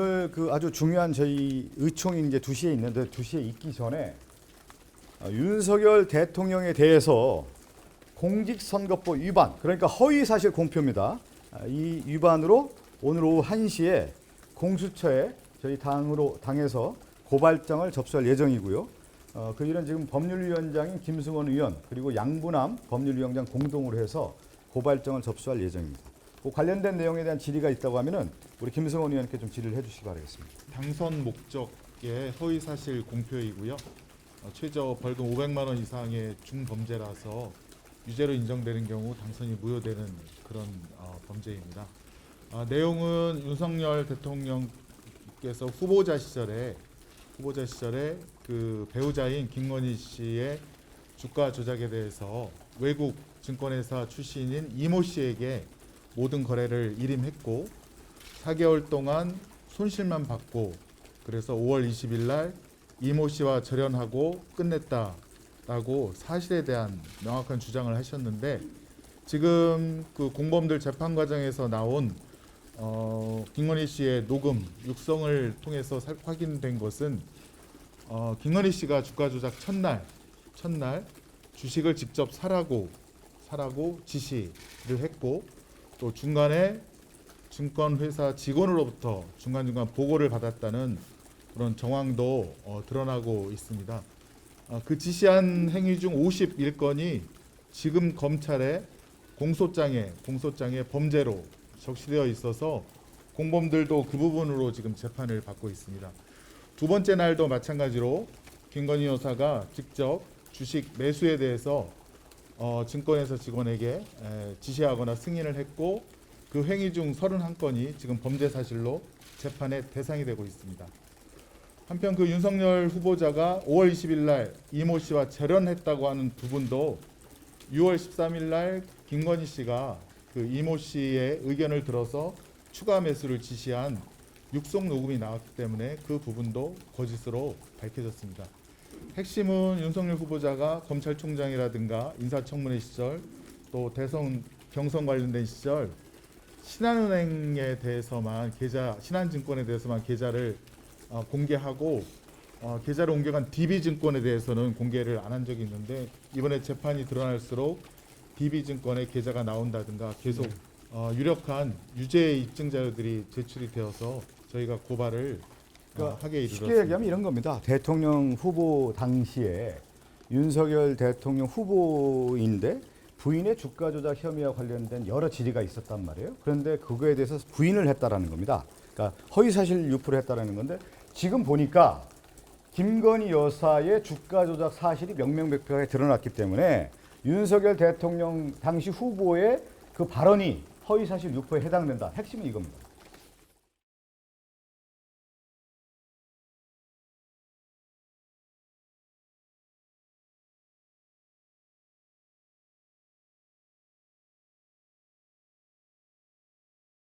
오늘 그 아주 중요한 저희 의총이 이제 2시에 있는데 2시에 있기 전에 어, 윤석열 대통령에 대해서 공직선거법 위반 그러니까 허위사실 공표입니다. 아, 이 위반으로 오늘 오후 1시에 공수처에 저희 당으로 당에서 고발장을 접수할 예정이고요. 어, 그 일은 지금 법률위원장인 김승원 의원 그리고 양분함 법률위원장 공동으로 해서 고발장을 접수할 예정입니다. 그 관련된 내용에 대한 질의가 있다고 하면은 우리 김승원 의원께 좀 질의를 해주시기 바라겠습니다. 당선 목적의 허위 사실 공표이고요. 어, 최저 벌금 500만 원 이상의 중범죄라서 유죄로 인정되는 경우 당선이 무효되는 그런 어, 범죄입니다. 아, 내용은 윤석열 대통령께서 후보자 시절에 후보자 시절에 그 배우자인 김건희 씨의 주가 조작에 대해서 외국 증권회사 출신인 이모 씨에게 모든 거래를 일임했고 4개월 동안 손실만 받고 그래서 5월 20일 날 이모 씨와 절연하고 끝냈다라고 사실에 대한 명확한 주장을 하셨는데 지금 그 공범들 재판 과정에서 나온 어, 김건희 씨의 녹음 육성을 통해서 살- 확인된 것은 어, 김건희 씨가 주가 조작 첫날 첫날 주식을 직접 사라고 사라고 지시를 했고 또 중간에 증권회사 직원으로부터 중간중간 보고를 받았다는 그런 정황도 어, 드러나고 있습니다. 아, 그 지시한 행위 중 51건이 지금 검찰의 공소장에 공소장에 범죄로 적시되어 있어서 공범들도 그 부분으로 지금 재판을 받고 있습니다. 두 번째 날도 마찬가지로 김건희 여사가 직접 주식 매수에 대해서 어, 증권회사 직원에게 에, 지시하거나 승인을 했고 그 행위 중 31건이 지금 범죄 사실로 재판의 대상이 되고 있습니다. 한편 그 윤석열 후보자가 5월 20일 날 이모 씨와 절연했다고 하는 부분도 6월 13일 날 김건희 씨가 그 이모 씨의 의견을 들어서 추가 매수를 지시한 육성 녹음이 나왔기 때문에 그 부분도 거짓으로 밝혀졌습니다. 핵심은 윤석열 후보자가 검찰총장이라든가 인사청문회 시절 또 대선 경선 관련된 시절 신한은행에 대해서만 계좌 신한증권에 대해서만 계좌를 어, 공개하고 어, 계좌를 옮겨간 DB증권에 대해서는 공개를 안 한 적이 있는데 이번에 재판이 드러날수록 DB증권의 계좌가 나온다든가 계속 네. 어, 유력한 유죄 입증 자료들이 제출이 되어서 저희가 고발을 어, 그러니까 하게 쉽게 이르렀습니다. 얘기하면 이런 겁니다. 대통령 후보 당시에 윤석열 대통령 후보인데 부인의 주가 조작 혐의와 관련된 여러 질의가 있었단 말이에요. 그런데 그거에 대해서 부인을 했다라는 겁니다. 그러니까 허위 사실 유포를 했다라는 건데 지금 보니까 김건희 여사의 주가 조작 사실이 명명백백하게 드러났기 때문에 윤석열 대통령 당시 후보의 그 발언이 허위 사실 유포에 해당된다. 핵심은 이겁니다.